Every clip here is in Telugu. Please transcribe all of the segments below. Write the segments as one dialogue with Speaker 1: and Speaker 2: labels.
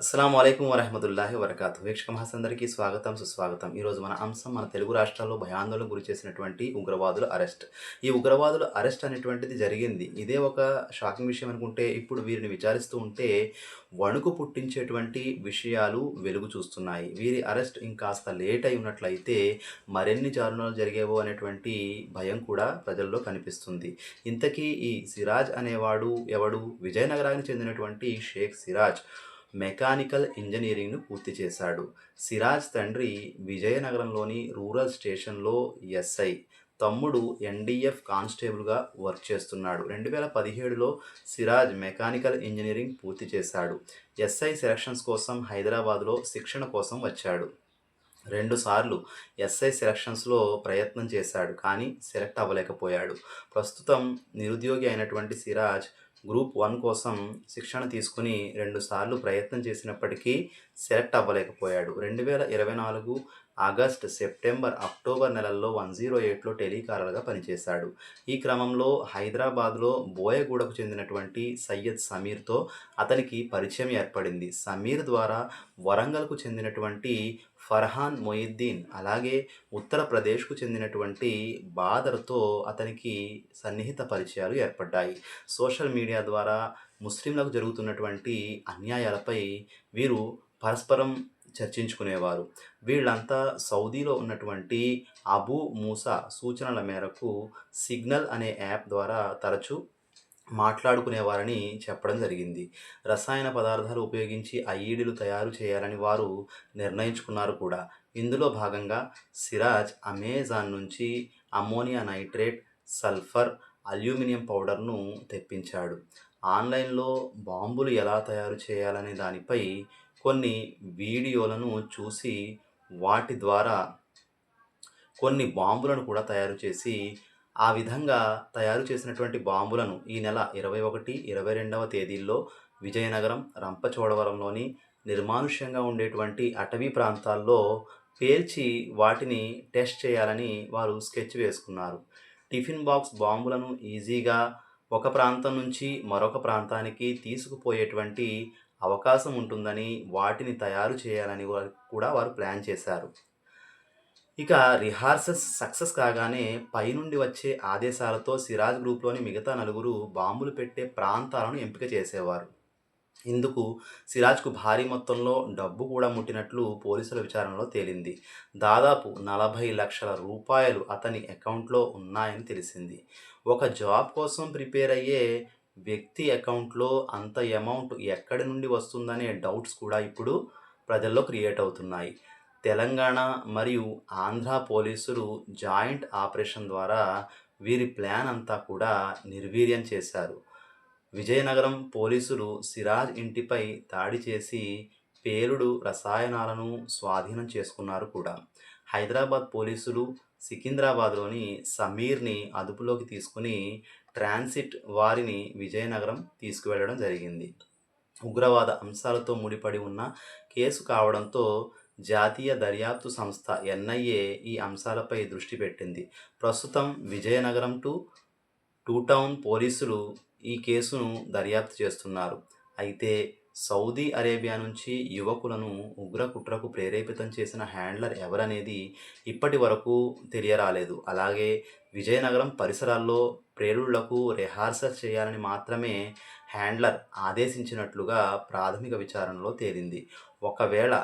Speaker 1: అస్సలం అయికం వరహమతుల్లాహి వరకాతు వీక్షక మహాసందరికీ స్వాగతం సుస్వాగతం. ఈరోజు మన అంశం మన తెలుగు రాష్ట్రాల్లో భయాందోళన గురి చేసినటువంటి ఉగ్రవాదుల అరెస్ట్. ఈ ఉగ్రవాదుల అరెస్ట్ అనేటువంటిది జరిగింది. ఇదే ఒక షాకింగ్ విషయం అనుకుంటే ఇప్పుడు వీరిని విచారిస్తూ ఉంటే వణుకు పుట్టించేటువంటి విషయాలు వెలుగు చూస్తున్నాయి. వీరి అరెస్ట్ ఇంకాస్త లేట్ అయి ఉన్నట్లయితే మరిన్ని దారుణాలు జరిగేవో అనేటువంటి భయం కూడా ప్రజల్లో కనిపిస్తుంది. ఇంతకీ ఈ సిరాజ్ అనేవాడు ఎవడు? విజయనగరానికి చెందినటువంటి షేక్ సిరాజ్. మెకానికల్ ఇంజనీరింగ్ను పూర్తి చేశాడు. సిరాజ్ తండ్రి విజయనగరంలోని రూరల్ స్టేషన్లో ఎస్ఐ. తమ్ముడు ఎన్డీఎఫ్ కానిస్టేబుల్గా వర్క్ చేస్తున్నాడు. రెండు వేల పదిహేడులో సిరాజ్ మెకానికల్ ఇంజనీరింగ్ పూర్తి చేశాడు. ఎస్ఐ సెలక్షన్స్ కోసం హైదరాబాద్లో శిక్షణ కోసం వచ్చాడు. రెండుసార్లు ఎస్ఐ సెలక్షన్స్లో ప్రయత్నం చేశాడు కానీ సెలెక్ట్ అవ్వలేకపోయాడు. ప్రస్తుతం నిరుద్యోగి అయినటువంటి సిరాజ్ గ్రూప్ వన్ కోసం శిక్షణ తీసుకుని రెండుసార్లు ప్రయత్నం చేసినప్పటికీ సెలెక్ట్ అవ్వలేకపోయాడు. రెండు వేల ఇరవై నాలుగు ఆగస్ట్ సెప్టెంబర్ అక్టోబర్ నెలల్లో వన్ జీరో ఎయిట్లో టెలికారర్గా పనిచేశాడు. ఈ క్రమంలో హైదరాబాద్లో బోయగూడకు చెందినటువంటి సయ్యద్ సమీర్తో అతనికి పరిచయం ఏర్పడింది. సమీర్ ద్వారా వరంగల్కు చెందినటువంటి ఫర్హాన్ మొయిద్దీన్ అలాగే ఉత్తరప్రదేశ్కు చెందినటువంటి బాదర్తో అతనికి సన్నిహిత పరిచయాలు ఏర్పడ్డాయి. సోషల్ మీడియా ద్వారా ముస్లింలకు జరుగుతున్నటువంటి అన్యాయాలపై వీరు పరస్పరం చర్చించుకునేవారు. వీళ్ళంతా సౌదీలో ఉన్నటువంటి అబూ మూసా సూచనల మేరకు సిగ్నల్ అనే యాప్ ద్వారా తరచూ మాట్లాడుకునేవారని చెప్పడం జరిగింది. రసాయన పదార్థాలు ఉపయోగించి ఐఈడీలు తయారు చేయాలని వారు నిర్ణయించుకున్నారు కూడా. ఇందులో భాగంగా సిరాజ్ అమెజాన్ నుంచి అమ్మోనియా నైట్రేట్ సల్ఫర్ అల్యూమినియం పౌడర్ను తెప్పించాడు. ఆన్లైన్లో బాంబులు ఎలా తయారు చేయాలనే దానిపై కొన్ని వీడియోలను చూసి వాటి ద్వారా కొన్ని బాంబులను కూడా తయారు చేసి ఆ విధంగా తయారు చేసినటువంటి బాంబులను ఈ నెల ఇరవై ఒకటి ఇరవై రెండవ తేదీల్లో విజయనగరం రంపచోడవరంలోని నిర్మానుష్యంగా ఉండేటువంటి అటవీ ప్రాంతాల్లో పేల్చి వాటిని టెస్ట్ చేయాలని వారు స్కెచ్ వేసుకున్నారు. టిఫిన్ బాక్స్ బాంబులను ఈజీగా ఒక ప్రాంతం నుంచి మరొక ప్రాంతానికి తీసుకుపోయేటువంటి అవకాశం ఉంటుందని వాటిని తయారు చేయాలని వారు కూడా వారు ప్లాన్ చేశారు. ఇక రిహార్సల్స్ సక్సెస్ కాగానే పైనుండి వచ్చే ఆదేశాలతో సిరాజ్ గ్రూప్లోని మిగతా నలుగురు బాంబులు పెట్టే ప్రాంతాలను ఎంపిక చేసేవారు. ఇందుకు సిరాజ్కు భారీ మొత్తంలో డబ్బు కూడా ముట్టినట్లు పోలీసుల విచారణలో తేలింది. దాదాపు నలభై లక్షల రూపాయలు అతని అకౌంట్లో ఉన్నాయని తెలిసింది. ఒక జాబ్ కోసం ప్రిపేర్ అయ్యే వ్యక్తి అకౌంట్లో అంత అమౌంట్ ఎక్కడి నుండి వస్తుందనే డౌట్స్ కూడా ఇప్పుడు ప్రజల్లో క్రియేట్ అవుతున్నాయి. తెలంగాణ మరియు ఆంధ్ర పోలీసులు జాయింట్ ఆపరేషన్ ద్వారా వీరి ప్లాన్ అంతా కూడా నిర్వీర్యం చేశారు. విజయనగరం పోలీసులు సిరాజ్ ఇంటిపై దాడి చేసి పేలుడు రసాయనాలను స్వాధీనం చేసుకున్నారు కూడా. హైదరాబాద్ పోలీసులు సికింద్రాబాద్లోని సమీర్ని అదుపులోకి తీసుకుని ట్రాన్సిట్ వారిని విజయనగరం తీసుకువెళ్ళడం జరిగింది. ఉగ్రవాద అంశాలతో ముడిపడి ఉన్న కేసు కావడంతో జాతీయ దర్యాప్తు సంస్థ ఎన్ఐఏ ఈ అంశాలపై దృష్టి పెట్టింది. ప్రస్తుతం విజయనగరం టు టూ టౌన్ పోలీసులు ఈ కేసును దర్యాప్తు చేస్తున్నారు. అయితే సౌదీ అరేబియా నుంచి యువకులను ఉగ్ర కుట్రకు ప్రేరేపితం చేసిన హ్యాండ్లర్ ఎవరనేది ఇప్పటి వరకు తెలియరాలేదు. అలాగే విజయనగరం పరిసరాల్లో ప్రేరుళ్ళకు రిహార్సల్ చేయాలని మాత్రమే హ్యాండ్లర్ ఆదేశించినట్లుగా ప్రాథమిక విచారణలో తేలింది. ఒకవేళ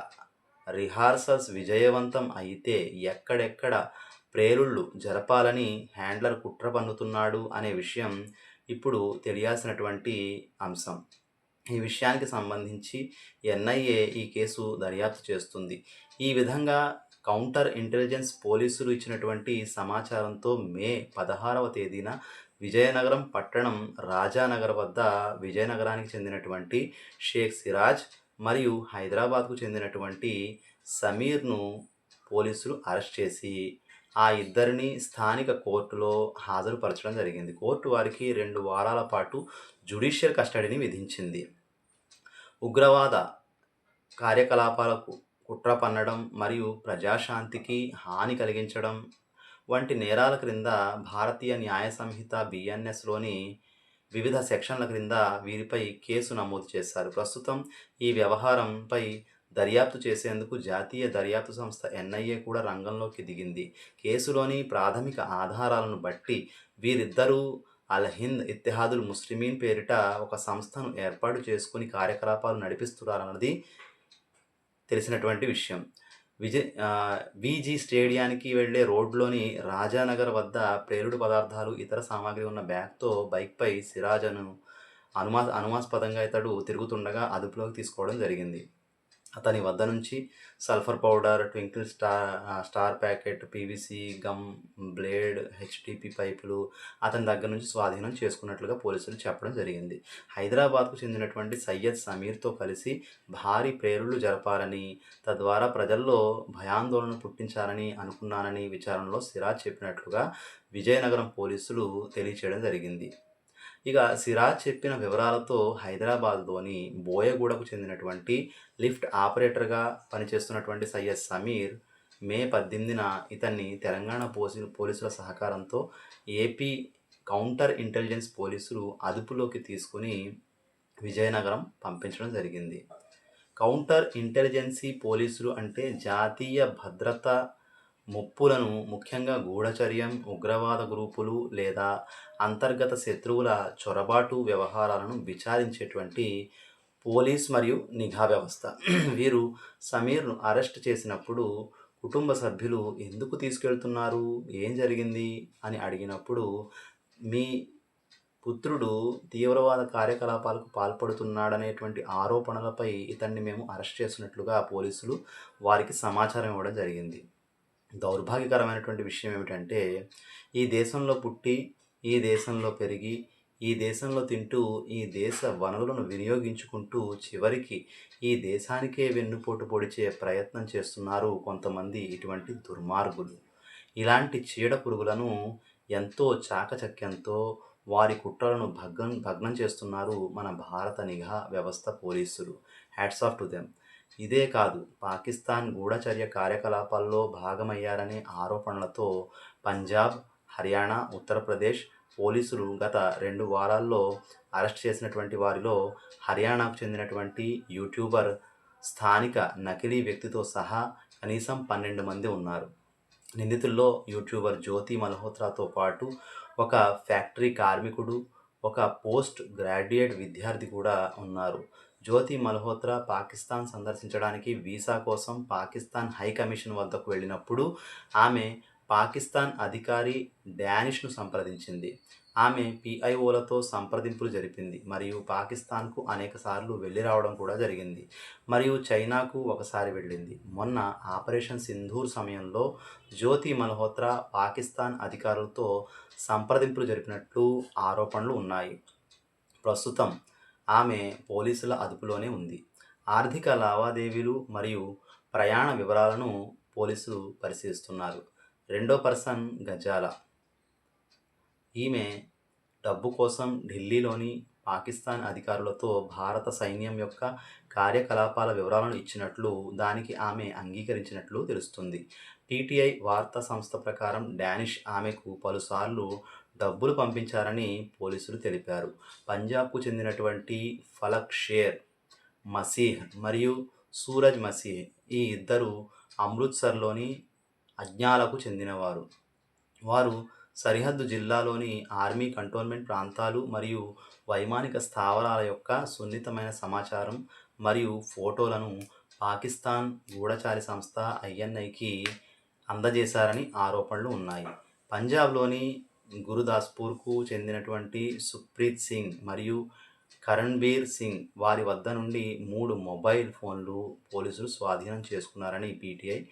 Speaker 1: రిహార్సల్స్ విజయవంతం అయితే ఎక్కడెక్కడ ప్రేరుళ్ళు జరపాలని హ్యాండ్లర్ కుట్ర పన్నుతున్నాడు అనే విషయం ఇప్పుడు తెలియాల్సినటువంటి అంశం. ఈ విషయానికి సంబంధించి ఎన్ఐఏ ఈ కేసు దర్యాప్తు చేస్తుంది. ఈ విధంగా కౌంటర్ ఇంటెలిజెన్స్ పోలీసులు ఇచ్చినటువంటి సమాచారంతో మే పదహారవ తేదీన విజయనగరం పట్టణం రాజానగర్ వద్ద విజయనగరానికి చెందినటువంటి షేక్ సిరాజ్ మరియు హైదరాబాద్కు చెందినటువంటి సమీర్ను పోలీసులు అరెస్ట్ చేసి ఆ ఇద్దరిని స్థానిక కోర్టులో హాజరుపరచడం జరిగింది. కోర్టు వారికి రెండు వారాల పాటు జుడిషియల్ కస్టడీని విధించింది. ఉగ్రవాద కార్యకలాపాలకు కుట్ర పన్నడం మరియు ప్రజాశాంతికి హాని కలిగించడం వంటి నేరాల క్రింద భారతీయ న్యాయ సంహిత బిఎన్ఎస్లోని వివిధ సెక్షన్ల క్రింద వీరిపై కేసు నమోదు చేశారు. ప్రస్తుతం ఈ వ్యవహారంపై దర్యాప్తు చేసేందుకు జాతీయ దర్యాప్తు సంస్థ ఎన్ఐఏ కూడా రంగంలోకి దిగింది. కేసులోని ప్రాథమిక ఆధారాలను బట్టి వీరిద్దరూ అల్ హింద్ ఇత్తెహాదుల్ ముస్లిమీన్ పేరిట ఒక సంస్థను ఏర్పాటు చేసుకుని కార్యకలాపాలు నడిపిస్తున్నారన్నది తెలిసినటువంటి విషయం. విజయ్ విజీ స్టేడియానికి వెళ్ళే రోడ్లోని రాజానగర్ వద్ద ప్రేలుడు పదార్థాలు ఇతర సామాగ్రి ఉన్న బ్యాగ్తో బైక్పై సిరాజను అనుమా అనుమాస్పదంగా ఇతడు తిరుగుతుండగా అదుపులోకి తీసుకోవడం జరిగింది. అతని వద్ద నుంచి sulphur powder twinkle star star packet PVC gum blade HDP పైపులు అతని దగ్గర నుంచి స్వాధీనం చేసుకున్నట్లుగా పోలీసులు చెప్పడం జరిగింది. హైదరాబాద్కు చెందినటువంటి సయ్యద్ సమీర్తో కలిసి భారీ ప్రేరులు జరపాలని తద్వారా ప్రజల్లో భయాందోళన పుట్టించాలని అనుకున్నానని విచారణలో సిరాజ్ చెప్పినట్లుగా విజయనగరం పోలీసులు తెలియచేయడం జరిగింది. ఇక సిరాజ్ చెప్పిన వివరాలతో హైదరాబాద్లోని బోయగూడకు చెందినటువంటి లిఫ్ట్ ఆపరేటర్గా పనిచేస్తున్నటువంటి సయ్యద్ సమీర్ మే పద్దెనిమిదిన ఇతన్ని తెలంగాణ పోసి పోలీసుల సహకారంతో ఏపీ కౌంటర్ ఇంటెలిజెన్స్ పోలీసులు అదుపులోకి తీసుకుని విజయనగరం పంపించడం జరిగింది. కౌంటర్ ఇంటెలిజెన్సీ పోలీసులు అంటే జాతీయ భద్రత ముప్పులను ముఖ్యంగా గూఢచర్యం ఉగ్రవాద గ్రూపులు లేదా అంతర్గత శత్రువుల చొరబాటు వ్యవహారాలను విచారించేటువంటి పోలీస్ మరియు నిఘా వ్యవస్థ. వీరు సమీర్ను అరెస్ట్ చేసినప్పుడు కుటుంబ సభ్యులు ఎందుకు తీసుకెళ్తున్నారు? ఏం జరిగింది? అని అడిగినప్పుడు మీ పుత్రుడు తీవ్రవాద కార్యకలాపాలకు పాల్పడుతున్నాడనేటువంటి ఆరోపణలపై ఇతన్ని మేము అరెస్ట్ చేసినట్లుగా పోలీసులు వారికి సమాచారం ఇవ్వడం జరిగింది. దౌర్భాగ్యకరమైనటువంటి విషయం ఏమిటంటే ఈ దేశంలో పుట్టి ఈ దేశంలో పెరిగి ఈ దేశంలో తింటూ ఈ దేశ వనరులను వినియోగించుకుంటూ చివరికి ఈ దేశానికే వెన్నుపోటు పొడిచే ప్రయత్నం చేస్తున్నారు కొంతమంది ఇటువంటి దుర్మార్గులు. ఇలాంటి చీడ పురుగులను ఎంతో చాకచక్యంతో వారి కుట్రలను భగ్నం భగ్నం చేస్తున్నారు మన భారత నిఘా వ్యవస్థ పోలీసులు. Hats off to them. ఇదే కాదు పాకిస్తాన్ గూఢచర్య కార్యకలాపాల్లో భాగమయ్యారనే ఆరోపణలతో పంజాబ్ హర్యానా ఉత్తరప్రదేశ్ పోలీసులు గత రెండు వారాల్లో అరెస్ట్ చేసినటువంటి వారిలో హర్యానాకు చెందినటువంటి యూట్యూబర్ స్థానిక నకిలీ వ్యక్తితో సహా కనీసం పన్నెండు మంది ఉన్నారు. నిందితుల్లో యూట్యూబర్ జ్యోతి మల్హోత్రాతో పాటు ఒక ఫ్యాక్టరీ కార్మికుడు ఒక పోస్ట్ గ్రాడ్యుయేట్ విద్యార్థి కూడా ఉన్నారు. జ్యోతి మల్హోత్రా పాకిస్తాన్ సందర్శించడానికి వీసా కోసం పాకిస్తాన్ హై కమిషన్ వద్దకు వెళ్ళినప్పుడు ఆమె పాకిస్తాన్ అధికారి డానిష్ను సంప్రదించింది. ఆమె పిఐఓలతో సంప్రదింపులు జరిపింది. మరియు పాకిస్తాన్కు అనేకసార్లు వెళ్ళి రావడం కూడా జరిగింది. మరియు చైనాకు ఒకసారి వెళ్ళింది. మొన్న ఆపరేషన్ సింధూర్ సమయంలో జ్యోతి మల్హోత్రా పాకిస్తాన్ అధికారులతో సంప్రదింపులు జరిపినట్లు ఆరోపణలు ఉన్నాయి. ప్రస్తుతం ఆమె పోలీసుల అదుపులోనే ఉంది. ఆర్థిక లావాదేవీలు మరియు ప్రయాణ వివరాలను పోలీసులు పరిశీలిస్తున్నారు. రెండో పర్సన్ గజాల. ఈమె డబ్బు కోసం ఢిల్లీలోని పాకిస్తాన్ అధికారులతో భారత సైన్యం యొక్క కార్యకలాపాల వివరాలను ఇచ్చినట్లు దానికి ఆమె అంగీకరించినట్లు తెలుస్తుంది. టీటీఐ వార్తా సంస్థ ప్రకారం డానిష్ ఆమెకు పలుసార్లు డబ్బులు పంపించారని పోలీసులు తెలిపారు. పంజాబ్కు చెందినటువంటి ఫలక్ షేర్ మసీహ్ మరియు సూరజ్ మసీహ్ ఈ ఇద్దరు అమృత్సర్లోని అజ్ఞాలకు చెందినవారు. వారు సరిహద్దు జిల్లాలోని ఆర్మీ కంటోన్మెంట్ ప్రాంతాలు మరియు వైమానిక స్థావరాల యొక్క సున్నితమైన సమాచారం మరియు ఫోటోలను పాకిస్తాన్ గూఢచారి సంస్థ ఐఎన్ఐకి అందజేశారని ఆరోపణలు ఉన్నాయి. పంజాబ్లోని గురుదాస్పూర్కు చెందినటువంటి సుప్రీత్ సింగ్ మరియు కరణ్బీర్ సింగ్ వారి వద్ద నుండి మూడు మొబైల్ ఫోన్లు పోలీసులు స్వాధీనం చేసుకున్నారని పీటీఐ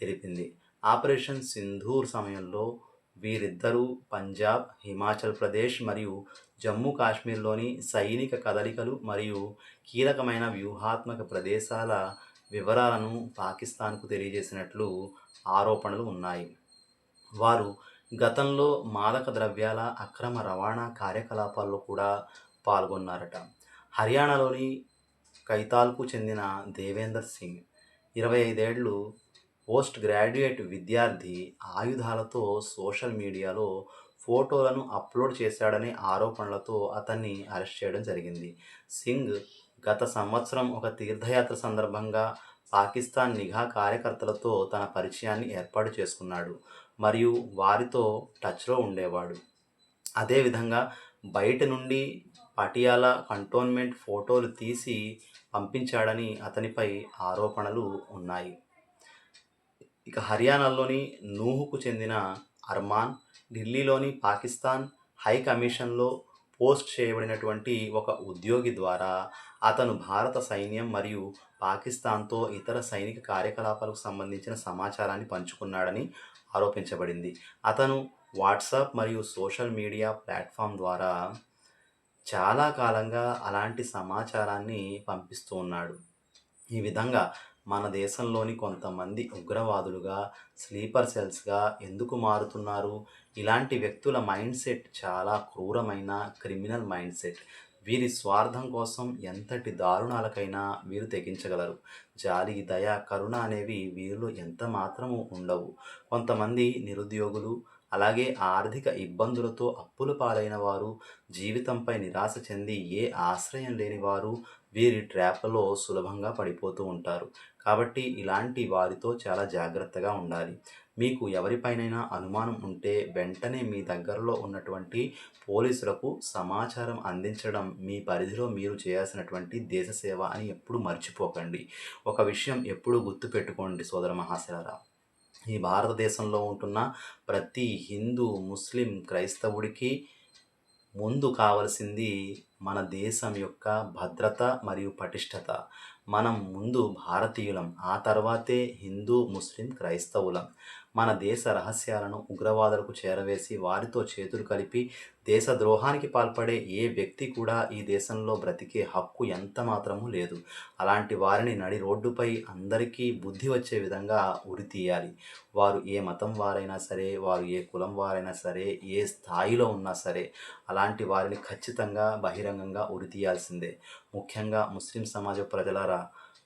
Speaker 1: తెలిపింది. ఆపరేషన్ సింధూర్ సమయంలో వీరిద్దరూ పంజాబ్ హిమాచల్ ప్రదేశ్ మరియు జమ్మూ కాశ్మీర్లోని సైనిక కదలికలు మరియు కీలకమైన వ్యూహాత్మక ప్రదేశాల వివరాలను పాకిస్తాన్కు తెలియజేసినట్లు ఆరోపణలు ఉన్నాయి. వారు గతంలో మాదక ద్రవ్యాల అక్రమ రవాణా కార్యకలాపాల్లో కూడా పాల్గొన్నారట. హర్యానాలోని కైతాల్కు చెందిన దేవేందర్ సింగ్ ఇరవై ఐదేళ్ళు పోస్ట్ గ్రాడ్యుయేట్ విద్యార్థి ఆయుధాలతో సోషల్ మీడియాలో ఫోటోలను అప్లోడ్ చేశాడనే ఆరోపణలతో అతన్ని అరెస్ట్ చేయడం జరిగింది. సింగ్ గత సంవత్సరం ఒక తీర్థయాత్ర సందర్భంగా పాకిస్తాన్ నిఘా కార్యకర్తలతో తన పరిచయాన్ని ఏర్పాటు చేసుకున్నాడు. మరియు వారితో టచ్లో ఉండేవాడు. అదేవిధంగా బయట నుండి పటియాలా కంటోన్మెంట్ ఫోటోలు తీసి పంపించాడని అతనిపై ఆరోపణలు ఉన్నాయి. ఇక హర్యానాలోని నూహుకు చెందిన అర్మాన్ ఢిల్లీలోని పాకిస్తాన్ హై కమిషన్లో పోస్ట్ చేయబడినటువంటి ఒక ఉద్యోగి ద్వారా అతను భారత సైన్యం మరియు పాకిస్తాన్తో ఇతర సైనిక కార్యకలాపాలకు సంబంధించిన సమాచారాన్ని పంచుకున్నాడని ఆరోపించబడింది. అతను వాట్సాప్ మరియు సోషల్ మీడియా ప్లాట్ఫామ్ ద్వారా చాలా కాలంగా అలాంటి సమాచారాన్ని పంపిస్తూ ఉన్నాడు. ఈ విధంగా మన దేశంలోని కొంతమంది ఉగ్రవాదులుగా స్లీపర్ సెల్స్గా ఎందుకు మారుతున్నారు? ఇలాంటి వ్యక్తుల మైండ్ సెట్ చాలా క్రూరమైన క్రిమినల్ మైండ్ సెట్. వీరి స్వార్థం కోసం ఎంతటి దారుణాలకైనా వీరు తెగించగలరు. జాలి దయ కరుణ అనేవి వీరిలో ఎంత మాత్రము ఉండవు. కొంతమంది నిరుద్యోగులు అలాగే ఆర్థిక ఇబ్బందులతో అప్పుల పాలైన వారు జీవితంపై నిరాశ చెంది ఏ ఆశ్రయం లేని వారు వీరి ట్రాప్లో సులభంగా పడిపోతూ ఉంటారు. కాబట్టి ఇలాంటి వారితో చాలా జాగ్రత్తగా ఉండాలి. మీకు ఎవరిపైనైనా అనుమానం ఉంటే వెంటనే మీ దగ్గరలో ఉన్నటువంటి పోలీసులకు సమాచారం అందించడం మీ పరిధిలో మీరు చేయాల్సినటువంటి దేశ సేవ అని ఎప్పుడు మర్చిపోకండి. ఒక విషయం ఎప్పుడు గుర్తుపెట్టుకోండి సోదర మహాశరారా ఈ భారతదేశంలో ఉంటున్న ప్రతి హిందూ ముస్లిం క్రైస్తవుడికి ముందు కావలసింది మన దేశం యొక్క భద్రత మరియు పటిష్టత. మనం ముందు భారతీయులం ఆ తర్వాతే హిందూ ముస్లిం క్రైస్తవులం. మన దేశ రహస్యాలను ఉగ్రవాదులకు చేరవేసి వారితో చేతులు కలిపి దేశ ద్రోహానికి పాల్పడే ఏ వ్యక్తి కూడా ఈ దేశంలో బ్రతికే హక్కు ఎంత మాత్రము లేదు. అలాంటి వారిని నడి రోడ్డుపై అందరికీ బుద్ధి వచ్చే విధంగా ఉరి తీయాలి. వారు ఏ మతం వారైనా సరే వారు ఏ కులం వారైనా సరే ఏ స్థాయిలో ఉన్నా సరే అలాంటి వారిని ఖచ్చితంగా బహిరంగంగా ఉరి తీయాల్సిందే. ముఖ్యంగా ముస్లిం సమాజ ప్రజలారా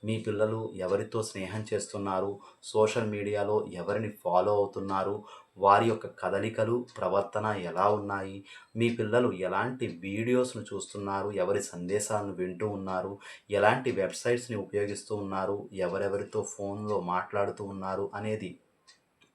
Speaker 1: మీ పిల్లలు ఎవరితో స్నేహం చేస్తున్నారు? సోషల్ మీడియాలో ఎవరిని ఫాలో అవుతున్నారు? వారి యొక్క కదలికలు ప్రవర్తన ఎలా ఉన్నాయి? మీ పిల్లలు ఎలాంటి వీడియోస్ను చూస్తున్నారు? ఎవరి సందేశాలను వింటూ ఉన్నారు? ఎలాంటి వెబ్సైట్స్ని ఉపయోగిస్తూ ఉన్నారు? ఎవరెవరితో ఫోన్లో మాట్లాడుతూ ఉన్నారు? అనేది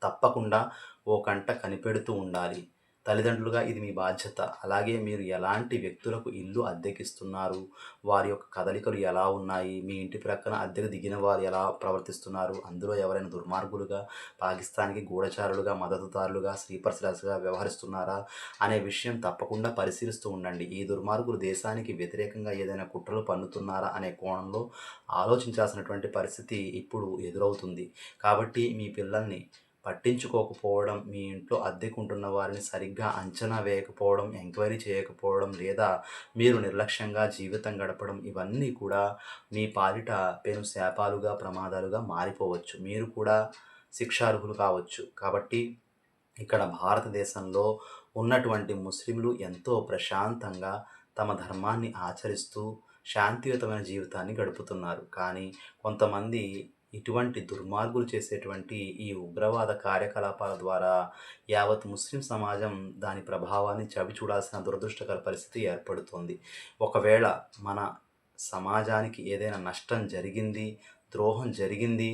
Speaker 1: తప్పకుండా ఓ కంట కనిపెడుతూ ఉండాలి. తల్లిదండ్రులుగా ఇది మీ బాధ్యత. అలాగే మీరు ఎలాంటి వ్యక్తులకు ఇల్లు అద్దెకిస్తున్నారు? వారి యొక్క కదలికలు ఎలా ఉన్నాయి? మీ ఇంటి ప్రక్కన అద్దెకు దిగిన వారు ఎలా ప్రవర్తిస్తున్నారు? అందులో ఎవరైనా దుర్మార్గులుగా పాకిస్తాన్కి గూఢచారులుగా మద్దతుదారులుగా స్లీపర్ వ్యవహరిస్తున్నారా? అనే విషయం తప్పకుండా పరిశీలిస్తూ ఉండండి. ఈ దుర్మార్గులు దేశానికి వ్యతిరేకంగా ఏదైనా కుట్రలు పన్నుతున్నారా అనే కోణంలో ఆలోచించాల్సినటువంటి పరిస్థితి ఇప్పుడు ఎదురవుతుంది. కాబట్టి మీ పిల్లల్ని పట్టించుకోకపోవడం మీ ఇంట్లో అద్దెకుంటున్న వారిని సరిగ్గా అంచనా వేయకపోవడం ఎంక్వైరీ చేయకపోవడం లేదా మీరు నిర్లక్ష్యంగా జీవితం గడపడం ఇవన్నీ కూడా మీ పాలిట పెను శాపాలుగా ప్రమాదాలుగా మారిపోవచ్చు. మీరు కూడా శిక్షార్హులు కావచ్చు. కాబట్టి ఇక్కడ భారతదేశంలో ఉన్నటువంటి ముస్లింలు ఎంతో ప్రశాంతంగా తమ ధర్మాన్ని ఆచరిస్తూ శాంతియుతమైన జీవితాన్ని గడుపుతున్నారు. కానీ కొంతమంది ఇటువంటి దుర్మార్గులు చేసేటువంటి ఈ ఉగ్రవాద కార్యకలాపాల ద్వారా యావత్ ముస్లిం సమాజం దాని ప్రభావాన్ని చవి చూడాల్సిన దురదృష్టకర పరిస్థితి ఏర్పడుతోంది. ఒకవేళ మన సమాజానికి ఏదైనా నష్టం జరిగింది ద్రోహం జరిగింది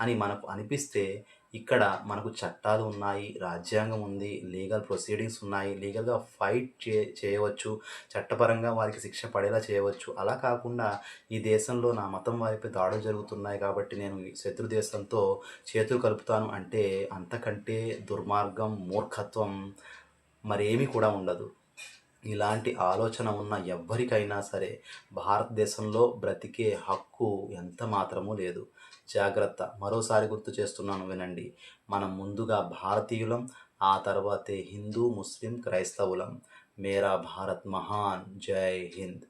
Speaker 1: అని మనకు అనిపిస్తే ఇక్కడ మనకు చట్టాలు ఉన్నాయి రాజ్యాంగం ఉంది లీగల్ ప్రొసీడింగ్స్ ఉన్నాయి లీగల్గా ఫైట్ చే చేయవచ్చు చట్టపరంగా వారికి శిక్ష పడేలా చేయవచ్చు. అలా కాకుండా ఈ దేశంలో నా మతం వారిపై దాడులు జరుగుతున్నాయి కాబట్టి నేను శత్రు దేశంతో చేతులు కలుపుతాను అంటే అంతకంటే దుర్మార్గం మూర్ఖత్వం మరేమీ కూడా ఉండదు. ఇలాంటి ఆలోచన ఉన్న ఎవ్వరికైనా సరే భారతదేశంలో బ్రతికే హక్కు ఎంత మాత్రమూ లేదు. జాగ్రత్త. మరోసారి గుర్తు చేస్తున్నాను వినండి. మనం ముందుగా భారతీయులం ఆ తర్వాతే హిందూ ముస్లిం క్రైస్తవులం. మేరా భారత్ మహాన్. జై హింద్.